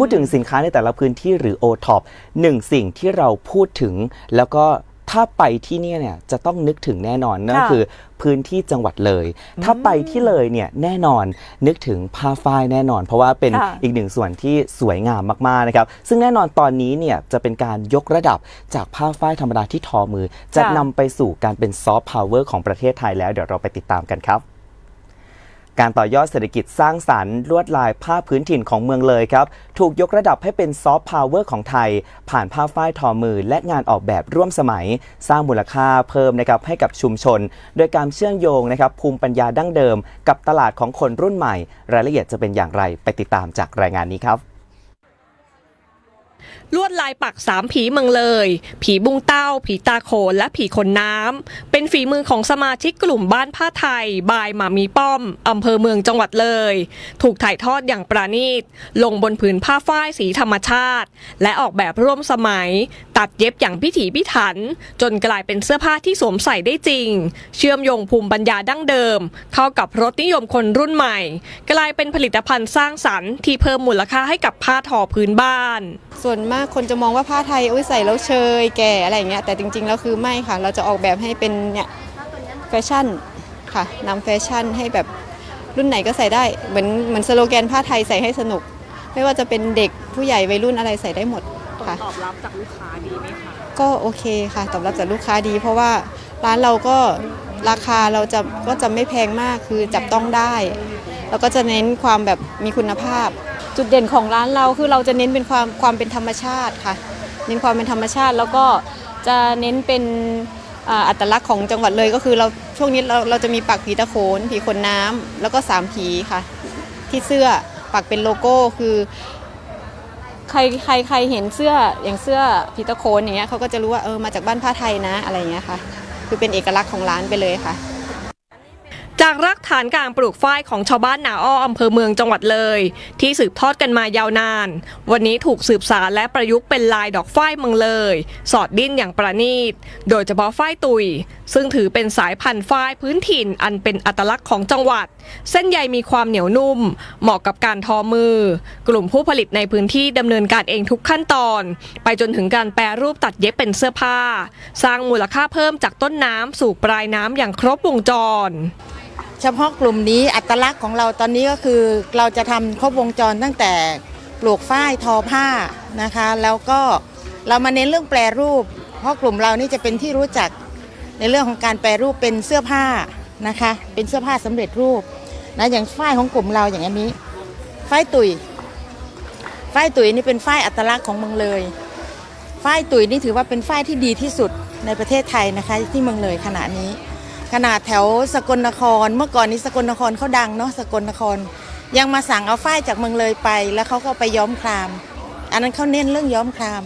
พูดถึงสินค้าในแต่ละพื้นที่หรือ o t o p หนึ่งสิ่งที่เราพูดถึง แล้วก็ถ้าไปที่เนี่ยเนี่ยจะต้องนึกถึงแน่นอนนั่นค่ะคือพื้นที่จังหวัดเลย ถ้าไปที่เลยเนี่ยแน่นอนนึกถึงผ้าฝ้ายแน่นอน เพราะว่าเป็นค่ะ อีกหนึ่งส่วนที่สวยงามมากๆนะครับซึ่งแน่นอนตอนนี้เนี่ยจะเป็นการยกระดับจากผ้าฝ้ายธรรมดาที่ทอมือ จะค่ะนำไปสู่การเป็นซอฟต์พาวเวอร์ของประเทศไทยแล้วเดี๋ยวเราไปติดตามกันครับ การต่อยอดเศรษฐกิจสร้างสรรค์ลวดลายผ้าพื้นถิ่นของเมืองเลยครับ ถูกยกระดับให้เป็นซอฟต์พาวเวอร์ของไทย ผ่านผ้าฝ้ายทอมือ และงานออกแบบร่วมสมัย สร้างมูลค่าเพิ่มนะครับให้กับชุมชน โดยการเชื่อมโยงนะครับภูมิปัญญาดั้งเดิม กับตลาดของคนรุ่นใหม่ รายละเอียดจะเป็นอย่างไรไปติดตามจากรายงานนี้ครับ ลวดลายปักสามผีเมืองเลย ผีบุงเต้า ผีตาโขนและผีคนน้ำ เป็นฝีมือของสมาชิกกลุ่มบ้านผ้าไทย บายหมามีป้อมอำเภอเมืองจังหวัดเลย ถูกถ่ายทอดอย่างประณีต ลงบนผืนผ้าฝ้ายสีธรรมชาติ และออกแบบร่วมสมัย ตัดเย็บอย่างพิถีพิถัน จนกลายเป็นเสื้อผ้าที่สวมใส่ได้จริง เชื่อมโยงภูมิปัญญาดั้งเดิม เข้ากับรสนิยมคนรุ่นใหม่ กลายเป็นผลิตภัณฑ์สร้างสรรค์ที่เพิ่มมูลค่าให้กับผ้าทอพื้นบ้าน ส่วนมากคนจะมองว่าผ้าไทยอุ้ยใส่แล้วเชยแก่อะไรอย่างเงี้ยแต่จริงๆแล้วคือไม่ค่ะ เราจะออกแบบให้เป็นเนี่ยแฟชั่นค่ะนำแฟชั่นให้แบบรุ่นไหนก็ใส่ได้เหมือนเหมือนสโลแกนผ้าไทยใส่ให้สนุก ไม่ว่าจะเป็นเด็กผู้ใหญ่วัยรุ่นอะไรใส่ได้หมดค่ะ ตอบรับจากลูกค้าดีไหมคะก็โอเคค่ะ ตอบรับจากลูกค้าดี เพราะว่าร้านเราก็ราคาเราจะก็จะไม่แพงมากคือจับต้องได้ แล้วก็จะเน้นความแบบมีคุณภาพ จุดเด่นของร้านเราคือเราจะเน้นเป็นความความเป็นธรรมชาติค่ะ เน้นความเป็นธรรมชาติแล้วก็จะเน้นเป็นอัตลักษณ์ของจังหวัดเลยก็คือเราช่วงนี้เราเราจะมีปักผีตะโขนผีขนน้ำแล้วก็สามผีค่ะ ที่เสื้อปักเป็นโลโก้คือ ใครใครใครเห็นเสื้ออย่างเสื้อผีตะโขนอย่างเงี้ยเขาก็จะรู้ว่าเออมาจากบ้านผ้าไทยนะอะไรเงี้ยค่ะ คือเป็นเอกลักษณ์ของร้านไปเลยค่ะ จากรักฐานการปลูกฝ้ายของชาวบ้านนาอ้ออำเภอเมืองจังหวัดเลย ที่สืบทอดกันมายาวนาน วันนี้ถูกสืบสารและประยุกต์เป็นลายดอกฝ้ายเมืองเลย สอดดิ้นอย่างประณีต โดยเฉพาะฝ้ายตุย ซึ่งถือเป็นสายพันธุ์ฝ้ายพื้นถิ่นอันเป็นอัตลักษณ์ของจังหวัด เส้นใยมีความเหนียวนุ่ม เหมาะกับการทอมือ กลุ่มผู้ผลิตในพื้นที่ดำเนินการเองทุกขั้นตอน ไปจนถึงการแปรรูปตัดเย็บเป็นเสื้อผ้า สร้างมูลค่าเพิ่มจากต้นน้ำสู่ปลายน้ำอย่างครบวงจร เฉพาะกลุ่มนี้อัตลักษณ์ของเราตอนนี้ก็คือเราจะทำครบวงจรตั้งแต่ปลูกฝ้ายทอผ้านะคะ แล้วก็เรามาเน้นเรื่องแปรรูป เพราะกลุ่มเรานี่จะเป็นที่รู้จักในเรื่องของการแปรรูปเป็นเสื้อผ้านะคะ เป็นเสื้อผ้าสำเร็จรูป นะอย่างฝ้ายของกลุ่มเราอย่างอันนี้ฝ้ายตุยฝ้ายตุยนี่เป็นฝ้ายอัตลักษณ์ของเมืองเลยฝ้ายตุยนี่ถือว่าเป็นฝ้ายที่ดีที่สุดในประเทศไทยนะคะ ที่เมืองเลยขณะนี้ ขนาดแถวสกลนคร เมื่อก่อนนี้สกลนครเขาดังเนาะสกลนคร ยังมาสั่งเอาฝ้ายจากเมืองเลยไป แล้วเขาก็ไปย้อมคราม อันนั้นเขาเน้นเรื่องย้อมคราม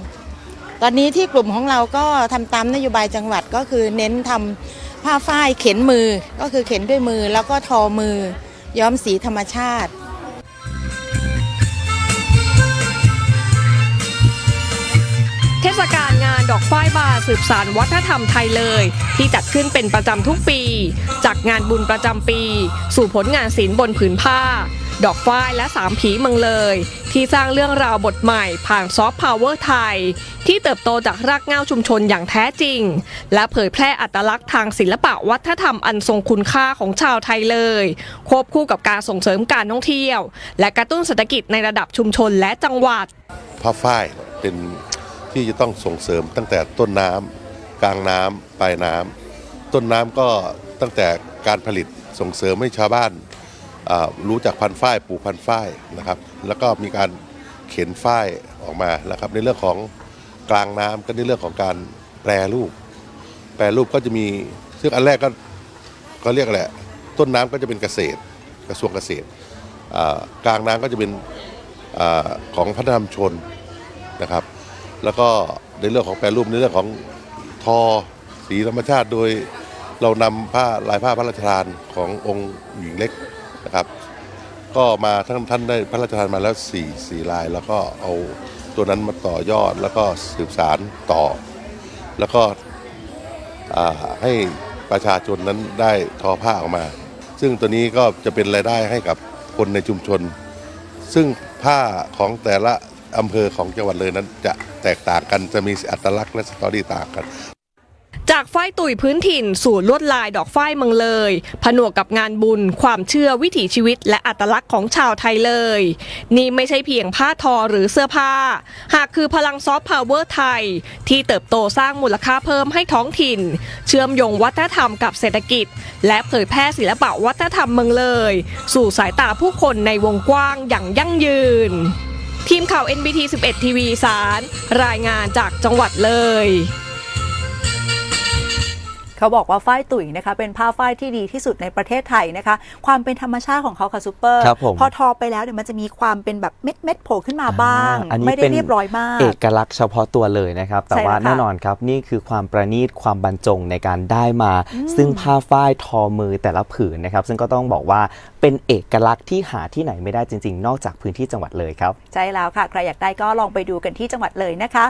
ตอนนี้ที่กลุ่มของเราก็ทำตามนโยบายจังหวัดก็คือเน้นทำผ้าฝ้ายเข็นมือก็คือเข็นด้วยมือแล้วก็ทอมือ ย้อมสีธรรมชาติเทศกาลงานดอกฝ้ายบาสืบสานวัฒนธรรมไทยเลย ที่จัดขึ้นเป็นประจำทุกปี จากงานบุญประจำปี สู่ผลงานศิลป์บนผืนผ้า ดอกฝ้ายและสามผีเมืองเลย ที่สร้างเรื่องราวบทใหม่ผ่านซอฟต์พาวเวอร์ไทย ที่เติบโตจากรากเหง้าชุมชนอย่างแท้จริง และเผยแพร่อัตลักษณ์ทางศิลปะวัฒนธรรมอันทรงคุณค่าของชาวไทยเลย ควบคู่กับการส่งเสริมการท่องเที่ยว และกระตุ้นเศรษฐกิจในระดับชุมชนและจังหวัดผ้าฝ้ายเป็นที่จะต้องส่งเสริมตั้งแต่ต้นน้ำกลางน้ำปลายน้ำต้นน้ำก็ตั้งแต่การผลิตส่งเสริมให้ชาวบ้าน รู้จักพันฝ้ายปลูกพันฝ้ายนะครับ แล้วก็มีการเข็นฝ้ายออกมานะครับ ในเรื่องของกลางน้ำก็ในเรื่องของการแปรรูป แปรรูปก็จะมีซึ่งอันแรกก็ก็เรียกอะไรต้นน้ำก็จะเป็นเกษตรกระทรวงเกษตรกลางน้ำก็จะเป็นอของพัฒนธรรมชนนะครับ แล้วก็ในเรื่องของแปรรูปในเรื่องของทอสีธรรมชาติโดยเรานำผ้าลายผ้าพระราชทานขององค์หญิงเล็ก นะครับ ก็มาท่านท่านได้พระราชทานมาแล้ว4ี่สี่ลาย แล้วก็เอาตัวนั้นมาต่อยอดแล้วก็สืบสารต่อ แล้วก็ให้ประชาชนนั้นได้ทอผ้าออกมา ซึ่งตัวนี้ก็จะเป็นรายได้ให้กับคนในชุมชน ซึ่งผ้าของแต่ละอำเภอของจังหวัดเลยนั้นจะแตกต่างกันจะมีอัตลักษณ์และสตอรี่ต่างกัน จากฝ้ายตุ๋ยพื้นถิ่น สู่ลวดลายดอกฝ้ายเมืองเลย ผนวกกับงานบุญ ความเชื่อวิถีชีวิต และอัตลักษณ์ของชาวไทยเลย นี่ไม่ใช่เพียงผ้าทอหรือเสื้อผ้า หากคือพลังซอฟต์พาวเวอร์ไทย ที่เติบโตสร้างมูลค่าเพิ่มให้ท้องถิ่น เชื่อมโยงวัฒนธรรมกับเศรษฐกิจ และเผยแพร่ศิลปะวัฒนธรรมเมืองเลย สู่สายตาผู้คนในวงกว้างอย่างยั่งยืน ทีมข่าว NBT 11 ทีวีสาร รายงานจากจังหวัดเลย เขาบอกว่าฝ้ายตุ๋ยนะคะเป็นผ้าฝ้ายที่ดีที่สุดในประเทศไทยนะคะ ความเป็นธรรมชาติของเขาค่ะซูเปอร์ครับผม พอทอไปแล้วเนี่ยมันจะมีความเป็นแบบเม็ดเม็ดๆโผล่ขึ้นมาบ้าง อ่าอันนี้ไม่ได้เป็นเรียบร้อยมาก เอกลักษณ์เฉพาะตัวเลยนะครับ แต่ใช่ว่าแล้วค่ะแน่นอนครับนี่คือความประณีตความบรรจงในการได้มา ซึ่งผ้าฝ้ายทอมือแต่ละผืนนะครับ ซึ่งก็ต้องบอกว่าเป็นเอกลักษณ์ที่หาที่ไหนไม่ได้จริง ๆ นอกจากพื้นที่จังหวัดเลยครับ ใช่แล้วค่ะ ใครอยากได้ก็ลองไปดูกันที่จังหวัดเลยนะคะ